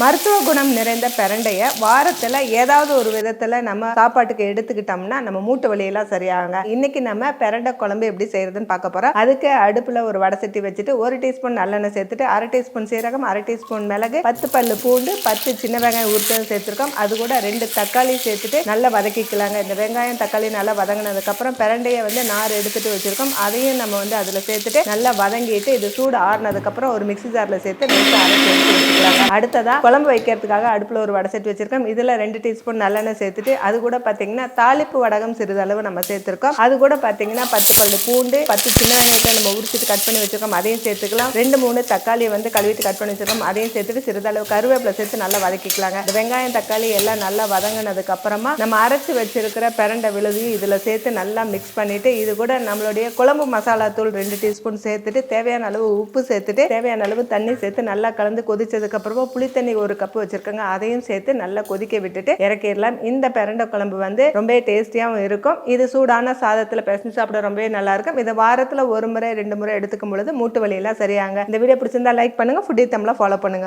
மருத்துவ குணம் நிறைந்த பிரண்டைய வாரத்துல ஏதாவது ஒரு விதத்துல நம்ம சாப்பாட்டுக்கு எடுத்துக்கிட்டோம்னா நம்ம மூட்டு வலியெல்லாம் சரியாகுங்க. இன்னைக்கு நம்ம பிரண்டை குழம்பு எப்படி செய்யறதுன்னு பார்க்க போறோம். அதுக்கு அடுப்புல ஒரு வடை சட்டி வச்சுட்டு ஒரு டீஸ்பூன் நல்லெண்ணெய் சேர்த்துட்டு அரை டீஸ்பூன் சீரகம் அரை டீஸ்பூன் மிளகு பத்து பல்லு பூண்டு பத்து சின்ன வெங்காயம் உருத்தல் சேர்த்துருக்கோம். அது கூட ரெண்டு தக்காளி சேர்த்துட்டு நல்லா வதக்கிக்கலாங்க. இந்த வெங்காயம் தக்காளி நல்லா வதங்கினதுக்கு அப்புறம் பிரண்டையை வந்து நார் எடுத்துட்டு வச்சிருக்கோம். அதையும் நம்ம வந்து அதுல சேர்த்துட்டு நல்லா வதங்கிட்டு இது சூடு ஆறுனதுக்கு அப்புறம் ஒரு மிக்ஸி ஜார்ல சேர்த்து நெய்க்கு அரைச்சி எடுத்து வச்சுக்கலாங்க. குழம்பு வைக்கிறதுக்காக அடுப்பில் ஒரு வடை செட்டு வச்சிருக்கோம். இதில் ரெண்டு டீஸ்பூன் நல்லெண்ணெய் சேர்த்துட்டு அது கூட பார்த்தீங்கன்னா தாளிப்பு வடகம் சிறிதளவு நம்ம சேர்த்துருக்கோம். அது கூட பார்த்தீங்கன்னா பத்து பல்லு பூண்டு பத்து சின்ன வெங்காயத்தை நம்ம உரிச்சிட்டு கட் பண்ணி வச்சிருக்கோம். அதையும் சேர்த்துக்கலாம். ரெண்டு மூணு தக்காளியை வந்து கழுவிட்டு கட் பண்ணி வச்சிருக்கோம். அதையும் சேர்த்துட்டு சிறிதளவு கருவேப்பிலை சேர்த்து நல்லா வதக்கிக்கலாங்க. வெங்காயம் தக்காளி எல்லாம் நல்லா வதங்கினதுக்கு அப்புறமா நம்ம அரைச்சி வச்சிருக்கிற பிரண்டை விழுதியும் இதில் சேர்த்து நல்லா மிக்ஸ் பண்ணிட்டு இது கூட நம்மளுடைய குழம்பு மசாலா தூள் ரெண்டு டீஸ்பூன் சேர்த்துட்டு தேவையான அளவு உப்பு சேர்த்துட்டு தேவையான அளவு தண்ணி சேர்த்து நல்லா கலந்து கொதிச்சதுக்கு அப்புறமா புளி தண்ணி ஒரு கப்பு வச்சுருக்கோங்க. அதையும் சேர்த்து நல்லா கொதிக்க விட்டுட்டு இறக்கிடலாம். இந்த பிரண்டை குழம்பு வந்து ரொம்ப டேஸ்டியாகவும் இருக்கும். இது சூடான சாதத்துல பிசைஞ்சு சாப்பிட ரொம்பவே நல்லா இருக்கும். இதை வாரத்துல ஒரு முறை ரெண்டு முறை எடுத்துக்கும் பொழுது மூட்டு வலியெல்லாம் சரியாங்க இந்த வீடியோ பிடிச்சிருந்தா லைக் பண்ணுங்க. ஃபுட்டி தமிழா ஃபாலோ பண்ணுங்க.